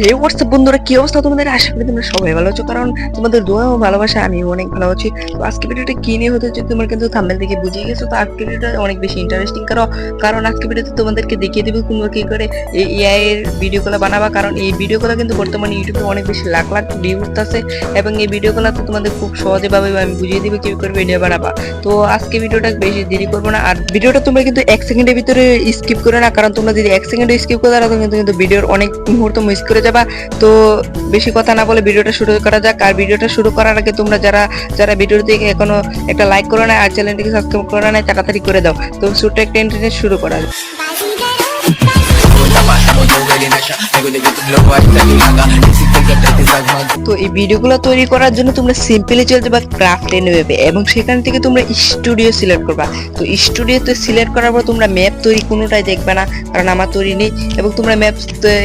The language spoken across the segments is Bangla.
হে হোয়াটসঅ্যাপ বন্ধুরা? কি অবস্থা তোমাদের? আশা করি তোমরা সবাই ভালো আছো। কারণ তোমাদের ভালোবাসা আমি অনেক ভালো আছি। তো আজকে ভিডিওটা কি নিয়ে হতে হচ্ছে তোমরা কিন্তু থাম্বেল বুঝিয়ে গেছো। তো আজকে ভিডিওটা অনেক বেশি ইন্টারেস্টিং কারণ আজকে ভিডিওতে তোমাদেরকে দেখিয়ে দেবো তোমরা কি করে এই এআই এর ভিডিওগুলো বানাবা। কারণ এই ভিডিওগুলো কিন্তু বর্তমানে ইউটিউবে অনেক বেশি লাখ লাখ এবং এই ভিডিওগুলো তো তোমাদের খুব সহজে ভাবে আমি বুঝিয়ে দিব করে ভিডিও বানাবা। তো আজকে ভিডিওটা বেশি দেরি করব না। আর ভিডিওটা তোমরা কিন্তু এক সেকেন্ডের ভিতরে স্কিপ করে না। কারণ তোমরা যদি এক সেকেন্ডে স্কিপ করে কিন্তু কিন্তু ভিডিওর অনেক মুহূর্ত মিস করে যাবা। তো বেশি কথা না বলে ভিডিওটা শুরু করা যাক। আর ভিডিওটা শুরু করার আগে তোমরা যারা যারা ভিডিওর দিকে এখনও একটা লাইক করো না আর চ্যানেলটিকে সাবস্ক্রাইব করো না তাড়াতাড়ি করে দাও। তো ছোট্ট একটা ইন্টারনেট শুরু করা যাক। তো এই ভিডিওগুলো তৈরি করার জন্য তোমরা সিম্পলি চলে যাবে ক্রাফট এনে এবং সেখান থেকে তোমরা স্টুডিও সিলেক্ট করবা। তো স্টুডিওতে সিলেক্ট করার পর তোমরা ম্যাপ তৈরি কোনোটাই দেখবে না, কারণ আমার তৈরি নেই, এবং তোমরা ম্যাপ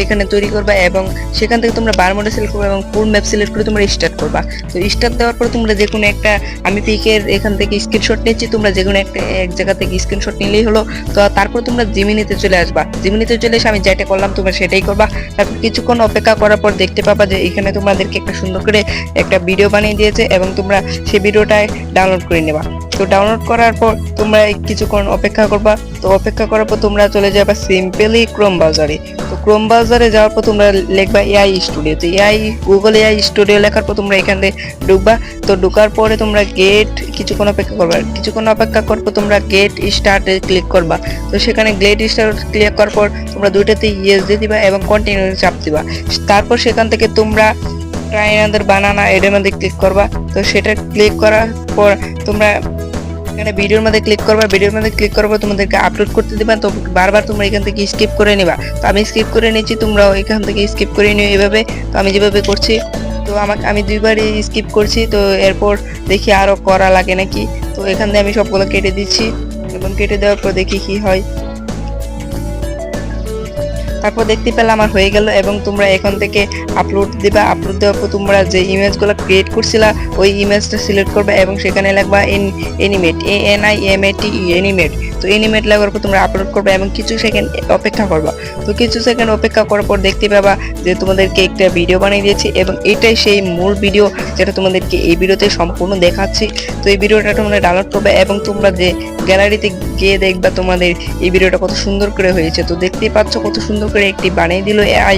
এখানে তৈরি করবা, এবং সেখান থেকে তোমরা বার মোডে সিলেক্ট করবা, এবং কোন ম্যাপ সিলেক্ট করে তোমরা স্টার্ট করবা। তো স্টার্ট দেওয়ার পর তোমরা যে কোনো একটা, আমি পিকের এখান থেকে স্ক্রিনশট নিচ্ছি, তোমরা যে কোনো একটা, এক জায়গা থেকে স্ক্রিনশট নিলেই হলো। তো তারপর তোমরা জিমিনিতে চলে আসবা। জিমিনিতে চলে এসে আমি যেটা করলাম, তোমরা সেটাই করবা। তারপর কিছুক্ষণ অপেক্ষা করার পর দেখতে পাবা যে এখানে তোমাদেরকে একটা সুন্দর করে একটা ভিডিও বানিয়ে দিয়েছে এবং তোমরা সেই ভিডিওটাই ডাউনলোড করে নেবা। তো ডাউনলোড করার পর তোমরা কিছুক্ষণ অপেক্ষা করবা। তো অপেক্ষা করার পর তোমরা চলে যাবা সিম্পলি ক্রোম ব্রাউজারে তো ক্রোম ব্রাউজারে যাওয়ার পর তোমরা লিখবা এআই স্টুডিও তো এআই গুগল এআই স্টুডিও লেখার পর তোমরা এখান থেকে ঢুকবা। তো ঢুকার পরে তোমরা গেট কিছুক্ষণ অপেক্ষা করবা। কিছুক্ষণ অপেক্ষা করার পর তোমরা গেট স্টার্টে ক্লিক করবা। তো সেখানে গেট স্টার্ট ক্লিক করার পর তোমরা দুইটাতে ইয়েস দিয়ে দিবা এবং কন্টিনিউ চাপ দিবা। তারপর সেখান থেকে তোমরা ট্রাই আনাদার বানানা এর মধ্যে ক্লিক করবা। তো সেটা ক্লিক করার পর তোমরা এখানে ভিডিওর মধ্যে ক্লিক করবা ভিডিওর মধ্যে ক্লিক পর তোমাদেরকে আপলোড করতে দিবা। তো বারবার তোমরা এখান থেকে স্কিপ করে নিবা। তো আমি স্কিপ করে নিচ্ছি তোমরাও এখান থেকে স্কিপ করে নিও এভাবে। তো আমি যেভাবে করছি, তো আমাকে, আমি দুইবারই স্কিপ করছি। তো এরপর দেখি আরও করা লাগে নাকি। তো এখান থেকে আমি সবগুলো কেটে দিচ্ছি এবং কেটে দেওয়ার পর দেখি কি হয়। তারপর দেখতে পেলে আমার হয়ে গেল এবং তোমরা এখান থেকে আপলোড দিবা আপলোড দেওয়ার পর তোমরা যে ইমেজগুলো ক্রিয়েট করছিলা, ওই ইমেজটা সিলেক্ট করবে এবং সেখানে লাগবা animate A N I M A T animate তো এনিমেট লাগার পর তোমরা আপলোড করবে এবং কিছু সেকেন্ড অপেক্ষা করবা। তো কিছু সেকেন্ড অপেক্ষা করার পর দেখতে পাবা যে তোমাদেরকে একটা ভিডিও বানিয়ে দিয়েছি এবং এটাই সেই মূল ভিডিও যেটা তোমাদেরকে এই ভিডিওতে সম্পূর্ণ দেখাচ্ছি। তো এই ভিডিওটা তোমরা ডাউনলোড করবে এবং তোমরা যে গ্যালারিতে গিয়ে দেখবা তোমাদের এই ভিডিওটা কত সুন্দর করে হয়েছে। তো দেখতেই পাচ্ছ কত সুন্দর করে একটি বানিয়ে দিল এআই